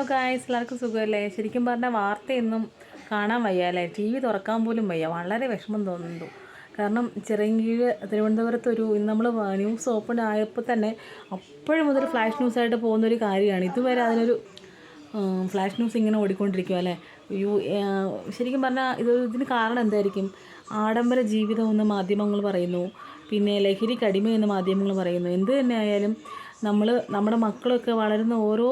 Hello guys എല്ലാവർക്കും സുഖമല്ലേ? ശരിക്കും പറഞ്ഞാൽ വാർത്തയൊന്നും കാണാൻ വയ്യ അല്ലേ ടി വി തുറക്കാൻ പോലും വയ്യ. വളരെ വിഷമം തോന്നുന്നു. കാരണം ചിറങ്കീഴ് തിരുവനന്തപുരത്ത് ഒരു നമ്മൾ ന്യൂസ് ഓപ്പൺ ആയപ്പോൾ തന്നെ അപ്പോഴും മുതൽ ഫ്ലാഷ് ന്യൂസ് ആയിട്ട് പോകുന്ന ഒരു കാര്യമാണ്. ഇതുവരെ അതിനൊരു ഫ്ലാഷ് ന്യൂസ് ഇങ്ങനെ ഓടിക്കൊണ്ടിരിക്കും അല്ലേ? യു ശരിക്കും പറഞ്ഞാൽ ഇത് ഇതിന് കാരണം എന്തായിരിക്കും? ആഡംബര ജീവിതം എന്ന് മാധ്യമങ്ങൾ പറയുന്നു. പിന്നെ ലഹരിക്ക് എന്ന് മാധ്യമങ്ങൾ പറയുന്നു. എന്ത് തന്നെ ആയാലും നമ്മൾ നമ്മുടെ മക്കളൊക്കെ വളരുന്ന ഓരോ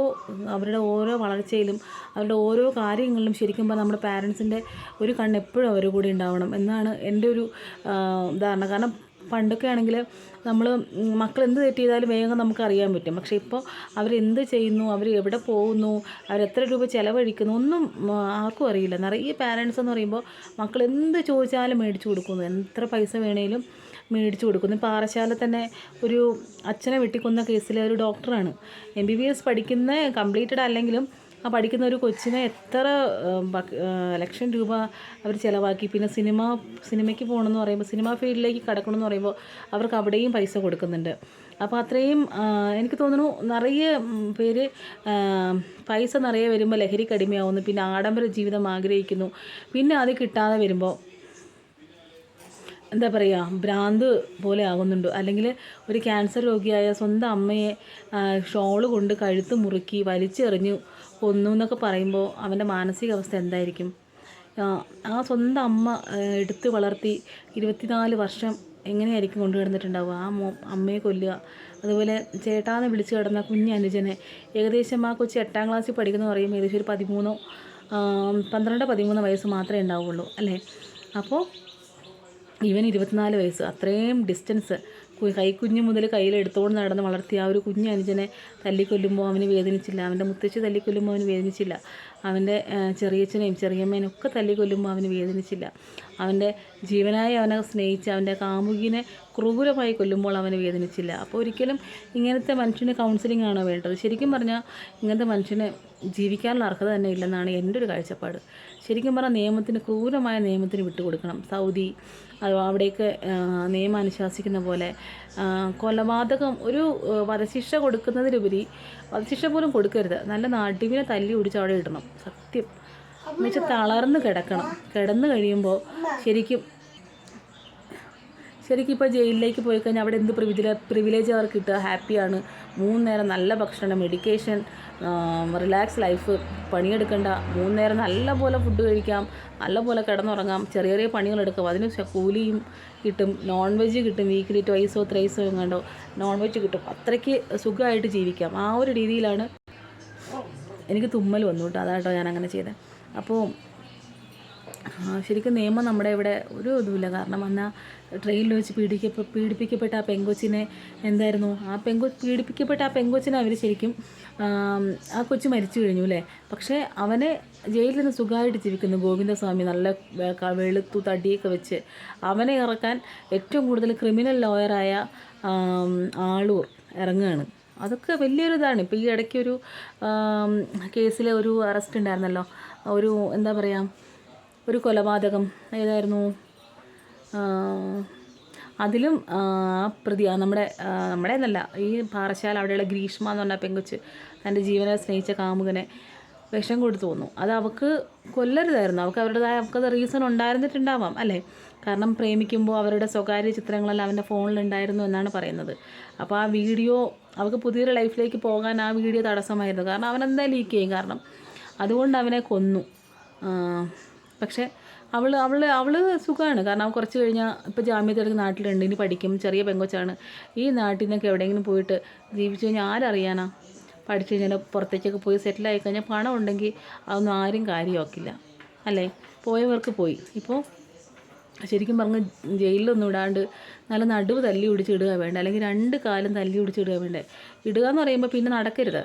അവരുടെ ഓരോ വളർച്ചയിലും അവരുടെ ഓരോ കാര്യങ്ങളിലും ശരിക്കും പറഞ്ഞാൽ നമ്മുടെ പാരൻസിന്റെ ഒരു കണ്ണ് എപ്പോഴും അവരുടെ കൂടെ ഉണ്ടാവണം എന്നാണ് എന്റെ ഒരു ധാരണ. കാരണം പണ്ടൊക്കെ ആണെങ്കിൽ നമ്മൾ മക്കൾ എന്ത് തെറ്റ് ചെയ്താലും വേഗം നമുക്ക് അറിയാൻ പറ്റും. പക്ഷേ ഇപ്പോൾ അവരെന്ത് ചെയ്യുന്നു അവർ എവിടെ പോകുന്നു അവർ എത്ര രൂപ ചിലവഴിക്കുന്നു ഒന്നും ആർക്കും അറിയില്ല. നിറയെ പാരൻസ് എന്ന് പറയുമ്പോൾ മക്കൾ എന്ത് ചോദിച്ചാലും മേടിച്ചു കൊടുക്കുന്നു. എത്ര പൈസ വേണേലും മേടിച്ചു കൊടുക്കുന്നു. പാറശാല തന്നെ ഒരു അച്ഛനെ വെട്ടിക്കൊന്ന കേസിലെ ഒരു ഡോക്ടറാണ്. എം ബി ബി എസ് പഠിക്കുന്ന കംപ്ലീറ്റഡ് അല്ലെങ്കിലും ആ പഠിക്കുന്ന ഒരു കൊച്ചിനെ എത്ര ലക്ഷം രൂപ അവർ ചിലവാക്കി. പിന്നെ സിനിമ സിനിമയ്ക്ക് പോകണമെന്ന് പറയുമ്പോൾ സിനിമാ ഫീൽഡിലേക്ക് കടക്കണമെന്ന് പറയുമ്പോൾ അവർക്ക് അവിടെയും പൈസ കൊടുക്കുന്നുണ്ട്. അപ്പോൾ അത്രയും എനിക്ക് തോന്നുന്നു നിറയെ പേര് പൈസ നിറയെ വരുമ്പോൾ ലഹരിക്കടിമയാവുന്നു പിന്നെ ആഡംബര ജീവിതം ആഗ്രഹിക്കുന്നു. പിന്നെ അത് കിട്ടാതെ വരുമ്പോൾ എന്താ പറയുക ഭ്രാന്ത് പോലെ ആകുന്നുണ്ട്. അല്ലെങ്കിൽ ഒരു ക്യാൻസർ രോഗിയായ സ്വന്തം അമ്മയെ ഷോൾ കൊണ്ട് കഴുത്ത് മുറുക്കി വലിച്ചെറിഞ്ഞു കൊന്നു എന്നൊക്കെ പറയുമ്പോൾ അവന്റെ മാനസികാവസ്ഥ എന്തായിരിക്കും? ആ, സ്വന്തം അമ്മ എടുത്ത് വളർത്തി ഇരുപത്തിനാല് വർഷം എങ്ങനെയായിരിക്കും കൊണ്ടു കിടന്നിട്ടുണ്ടാവുക? ആ മോ അമ്മയെ കൊല്ലുക. അതുപോലെ ചേട്ടാന്ന് വിളിച്ച് കിടന്ന കുഞ്ഞ് അനുജനെ. ഏകദേശം ആ കൊച്ചി എട്ടാം ക്ലാസ്സിൽ പഠിക്കുന്ന പറയുമ്പോൾ ഏകദേശം ഒരു പതിമൂന്നോ പന്ത്രണ്ട് പതിമൂന്നോ വയസ്സ് മാത്രമേ ഉണ്ടാവുള്ളൂ അല്ലേ? അപ്പോൾ ഇവൻ ഇരുപത്തിനാല് വയസ്സ് അത്രയും ഡിസ്റ്റൻസ് കൈക്കുഞ്ഞ് മുതൽ കയ്യിലെടുത്തോണ്ട് നടന്ന് വളർത്തിയ ആ ഒരു കുഞ്ഞ് അനുജനെ തല്ലിക്കൊല്ലുമ്പോൾ അവന് വേദനിച്ചില്ല. അവന്റെ മുത്തച്ഛി തല്ലിക്കൊല്ലുമ്പോൾ അവന് വേദനിച്ചില്ല. അവന്റെ ചെറിയച്ഛനെയും ചെറിയമ്മേനെയും ഒക്കെ തല്ലിക്കൊല്ലുമ്പോൾ അവന് വേദനിച്ചില്ല. അവന്റെ ജീവനായി അവനെ സ്നേഹിച്ച് അവന്റെ കാമുകിനെ ക്രൂരമായി കൊല്ലുമ്പോൾ അവന് വേദനിച്ചില്ല. അപ്പോൾ ഒരിക്കലും ഇങ്ങനത്തെ മനുഷ്യന് കൗൺസിലിംഗ് ആണോ വേണ്ടത്? ശരിക്കും പറഞ്ഞാൽ ഇങ്ങനത്തെ മനുഷ്യനെ ജീവിക്കാനുള്ള അർഹത തന്നെ ഇല്ലെന്നാണ് എന്റെ ഒരു കാഴ്ചപ്പാട്. ശരിക്കും പറഞ്ഞാൽ നിയമത്തിന് ക്രൂരമായ നിയമത്തിന് വിട്ടുകൊടുക്കണം. സൗദി അവിടേക്ക് നിയമം അനുശാസിക്കുന്ന പോലെ കൊലപാതകം ഒരു വധശിക്ഷ കൊടുക്കുന്നതിലുപരി വധശിക്ഷ പോലും കൊടുക്കരുത്. നല്ല നടുവിനെ തല്ലി ഒടിച്ച് അവിടെ ഇടണം. സത്യം. എന്നുവെച്ചാൽ തളർന്ന് കിടക്കണം. കിടന്ന് കഴിയുമ്പോൾ ശരിക്കും ശരിക്കും ഇപ്പോൾ ജയിലിലേക്ക് പോയി കഴിഞ്ഞാൽ അവിടെ എന്ത് പ്രിവിലേജ് പ്രിവിലേജ് അവർക്ക് കിട്ടുക? ഹാപ്പിയാണ് മൂന്ന് നേരം നല്ല ഭക്ഷണം മെഡിക്കേഷൻ റിലാക്സ് ലൈഫ് പണിയെടുക്കണ്ട. മൂന്ന് നേരം നല്ല പോലെ ഫുഡ് കഴിക്കാം. നല്ല പോലെ കിടന്നുറങ്ങാം. ചെറിയ ചെറിയ പണികളെടുക്കാം അതിന് ശ- കൂലിയും കിട്ടും. നോൺ വെജ് കിട്ടും വീക്കിലി ട്വൈസോ ത്രൈസോ എങ്ങാണ്ടോ നോൺ വെജ് കിട്ടും. അത്രയ്ക്ക് സുഖമായിട്ട് ജീവിക്കാം. ആ ഒരു രീതിയിലാണ് എനിക്ക് തുമ്മൽ വന്നു കേട്ടോ. അതാട്ടോ ഞാൻ അങ്ങനെ ചെയ്തത് അപ്പോൾ ശരിക്കും നിയമം നമ്മുടെ ഇവിടെ ഒരു ഇതുമില്ല. കാരണം എന്നാൽ ട്രെയിനിൽ വെച്ച് പീഡിക്കപ്പെ പീഡിപ്പിക്കപ്പെട്ട ആ പെങ്കൊച്ചിനെ എന്തായിരുന്നു? ആ പെങ്കൊ പീഡിപ്പിക്കപ്പെട്ട ആ പെങ്കൊച്ചിനെ അവർ ശരിക്കും ആ കൊച്ചു മരിച്ചു കഴിഞ്ഞു അല്ലേ? പക്ഷേ അവനെ ജയിലിൽ നിന്ന് സുഖമായിട്ട് ജീവിക്കുന്നു ഗോവിന്ദസ്വാമി. നല്ല വെളുത്തു തടിയൊക്കെ വെച്ച് അവനെ ഇറക്കാൻ ഏറ്റവും കൂടുതൽ ക്രിമിനൽ ലോയറായ ആളൂർ ഇറങ്ങുകയാണ്. അതൊക്കെ വലിയൊരു ഇതാണ് ഇപ്പോൾ ഈ ഇടയ്ക്ക് ഒരു കേസിൽ ഒരു അറസ്റ്റ് ഉണ്ടായിരുന്നല്ലോ ഒരു എന്താ പറയുക ഒരു കൊലപാതകം ഏതായിരുന്നു? അതിലും പ്രതി നമ്മുടെ നമ്മുടെ എന്നല്ല ഈ പാറശാല അവിടെയുള്ള ഗ്രീഷ്മ എന്ന് പറഞ്ഞ പെങ്കുച്ച് തന്റെ ജീവനെ സ്നേഹിച്ച കാമുകനെ വിഷം കൊടുത്തു തോന്നു അത് അവൾക്ക് കൊല്ലരുതായിരുന്നു. അവൾക്ക് അവരുടേതായ അവൾക്കത് റീസൺ ഉണ്ടായിരുന്നിട്ടുണ്ടാവാം അല്ലേ? കാരണം പ്രേമിക്കുമ്പോൾ അവരുടെ സ്വകാര്യ ചിത്രങ്ങളെല്ലാം അവന്റെ ഫോണിലുണ്ടായിരുന്നു എന്നാണ് പറയുന്നത്. അപ്പോൾ ആ വീഡിയോ അവൾക്ക് പുതിയൊരു ലൈഫിലേക്ക് പോകാൻ ആ വീഡിയോ തടസ്സമായിരുന്നു. കാരണം അവൻ എന്താ ലീക്ക് ചെയ്യും. കാരണം അതുകൊണ്ട് അവനെ കൊന്നു. പക്ഷേ അവൾ അവൾ അവൾ സുഖമാണ് കാരണം കുറച്ച് കഴിഞ്ഞാൽ ഇപ്പോൾ ജാമ്യത്തിലേക്ക് നാട്ടിലുണ്ട്. ഇനി പഠിക്കും. ചെറിയ പെങ്കൊച്ചാണ്. ഈ നാട്ടിൽ നിന്നൊക്കെ എവിടെയെങ്കിലും പോയിട്ട് ജീവിച്ചു കഴിഞ്ഞാൽ ആരറിയാനാ? പഠിച്ചു കഴിഞ്ഞാൽ പുറത്തേക്കൊക്കെ പോയി സെറ്റിലായി കഴിഞ്ഞാൽ പണം ഉണ്ടെങ്കിൽ അതൊന്നും ആരും കാര്യമാക്കില്ല. അല്ലേ? പോയവർക്ക് പോയി. ഇപ്പോൾ ശരിക്കും പറഞ്ഞ് ജയിലിലൊന്നും ഇടാണ്ട് നല്ല നടുവ് തല്ലി പിടിച്ച് ഇടുക വേണ്ട. അല്ലെങ്കിൽ രണ്ട് കാലം തല്ലി പിടിച്ച് ഇടുക വേണ്ടേ. ഇടുക എന്ന് പറയുമ്പോൾ പിന്നെ നടക്കരുത്.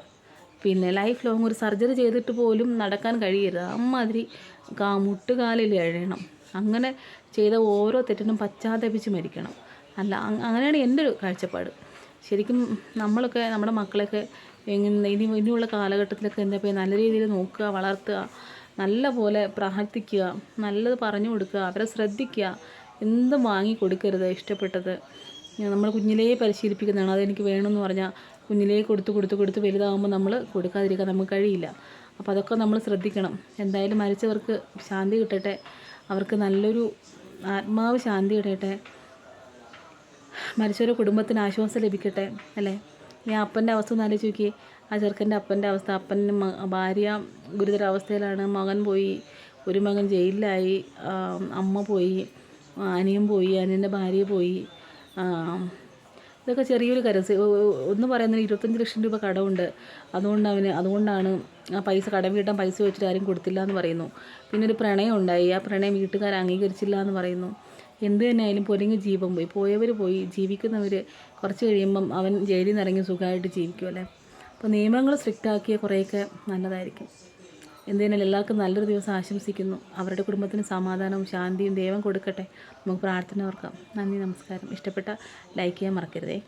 പിന്നെ ലൈഫ് ലോങ് ഒരു സർജറി ചെയ്തിട്ട് പോലും നടക്കാൻ കഴിയരുത്. അമ്മാതിരി കാ മുട്ടുകാലിൽ എഴയണം. അങ്ങനെ ചെയ്ത ഓരോ തെറ്റിനും പശ്ചാത്തപിച്ച് മരിക്കണം. അല്ല അങ്ങനെയാണ് എന്റെ ഒരു കാഴ്ചപ്പാട്. ശരിക്കും നമ്മളൊക്കെ നമ്മുടെ മക്കളെയൊക്കെ എങ്ങനെ ഇനി ഇനിയുള്ള കാലഘട്ടത്തിലൊക്കെ എന്താ പറയുക നല്ല രീതിയിൽ നോക്കുക വളർത്തുക നല്ല പോലെ പ്രാർത്ഥിക്കുക നല്ലത് പറഞ്ഞു കൊടുക്കുക അവരെ ശ്രദ്ധിക്കുക എന്തും വാങ്ങി കൊടുക്കരുത് ഇഷ്ടപ്പെട്ടത്. നമ്മൾ കുഞ്ഞിലേ പരിശീലിപ്പിക്കുന്നതാണ്. അതെനിക്ക് വേണമെന്ന് പറഞ്ഞാൽ കുഞ്ഞിലേ കൊടുത്ത് കൊടുത്ത് കൊടുത്ത് വലുതാകുമ്പോൾ നമ്മൾ കൊടുക്കാതിരിക്കാൻ നമുക്ക് കഴിയില്ല. അപ്പോൾ അതൊക്കെ നമ്മൾ ശ്രദ്ധിക്കണം. എന്തായാലും മരിച്ചവർക്ക് ശാന്തി കിട്ടട്ടെ. അവർക്ക് നല്ലൊരു ആത്മാവ് ശാന്തി കിട്ടട്ടെ. മരിച്ചവരുടെ കുടുംബത്തിന് ആശ്വാസം ലഭിക്കട്ടെ അല്ലേ? ആ അപ്പന്റെ അവസ്ഥ ഒന്ന് ആലോചിച്ച് നോക്കിയേ. ആ ചെറുക്കന്റെ അപ്പന്റെ അവസ്ഥ. അപ്പന്റെ ഭാര്യ ഗുരുതരാവസ്ഥയിലാണ്. മകൻ പോയി. ഒരു മകൻ ജയിലിലായി. അമ്മ പോയി. അനിയൻ പോയി. അനിയന്റെ ഭാര്യ പോയി. ഇതൊക്കെ ചെറിയൊരു കരസ്. ഒന്ന് പറയുന്നതിന് ഇരുപത്തഞ്ച് ലക്ഷം രൂപ കടമുണ്ട്. അതുകൊണ്ട് അവന് അതുകൊണ്ടാണ് ആ പൈസ കടം വീട്ടാൻ പൈസ വെച്ചിട്ട് ആരും കൊടുത്തില്ല എന്ന് പറയുന്നു. പിന്നെ ഒരു പ്രണയം ഉണ്ടായി. ആ പ്രണയം വീട്ടുകാർ അംഗീകരിച്ചില്ല എന്ന് പറയുന്നു. എന്ത് തന്നെ ആയാലും ജീവൻ പോയി. പോയവർ പോയി. ജീവിക്കുന്നവർ കുറച്ച് കഴിയുമ്പം അവൻ ജയിലിൽ നിന്ന് സുഖമായിട്ട് ജീവിക്കുമല്ലേ അപ്പോൾ നിയമങ്ങൾ സ്ട്രിക്റ്റ് ആക്കിയ കുറേയൊക്കെ നല്ലതായിരിക്കും. എന്തിനാലും എല്ലാവർക്കും നല്ലൊരു ദിവസം ആശംസിക്കുന്നു. അവരുടെ കുടുംബത്തിന് സമാധാനവും ശാന്തിയും ദൈവം കൊടുക്കട്ടെ. നമുക്ക് പ്രാർത്ഥന ഓർക്കാം. നന്ദി നമസ്കാരം. ഇഷ്ടപ്പെട്ട ലൈക്ക് ചെയ്യാൻ മറക്കരുതേ.